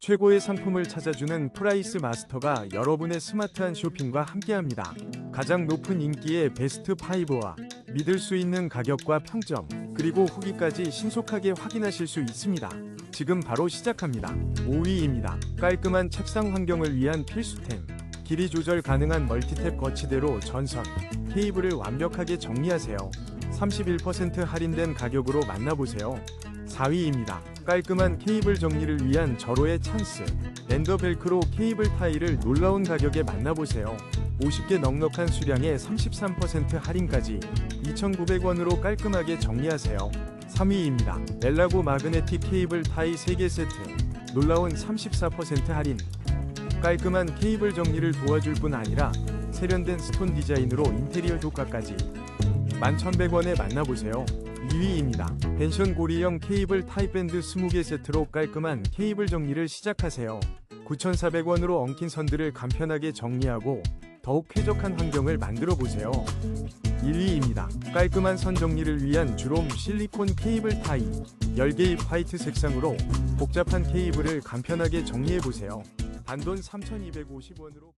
최고의 상품을 찾아주는 프라이스 마스터가 여러분의 스마트한 쇼핑과 함께합니다. 가장 높은 인기의 베스트 5와 믿을 수 있는 가격과 평점, 그리고 후기까지 신속하게 확인하실 수 있습니다. 지금 바로 시작합니다. 5위입니다. 깔끔한 책상 환경을 위한 필수템. 길이 조절 가능한 멀티탭 거치대로 전선, 케이블을 완벽하게 정리하세요. 31% 할인된 가격으로 만나보세요. 4위입니다. 깔끔한 케이블 정리를 위한 절호의 찬스. 랜더 벨크로 케이블 타일을 놀라운 가격에 만나보세요. 50개 넉넉한 수량에 33% 할인까지 2,900원으로 깔끔하게 정리하세요. 3위입니다. 렐라고 마그네틱 케이블 타이 3개 세트. 놀라운 34% 할인. 깔끔한 케이블 정리를 도와줄 뿐 아니라 세련된 스톤 디자인으로 인테리어 효과까지 11,100원에 만나보세요. 2위입니다. 펜션 고리형 케이블 타이밴드 20개 세트로 깔끔한 케이블 정리를 시작하세요. 9,400원으로 엉킨 선들을 간편하게 정리하고 더욱 쾌적한 환경을 만들어 보세요. 1위입니다. 깔끔한 선 정리를 위한 주롬 실리콘 케이블 타이 10개의 화이트 색상으로 복잡한 케이블을 간편하게 정리해 보세요. 단돈 3,250원으로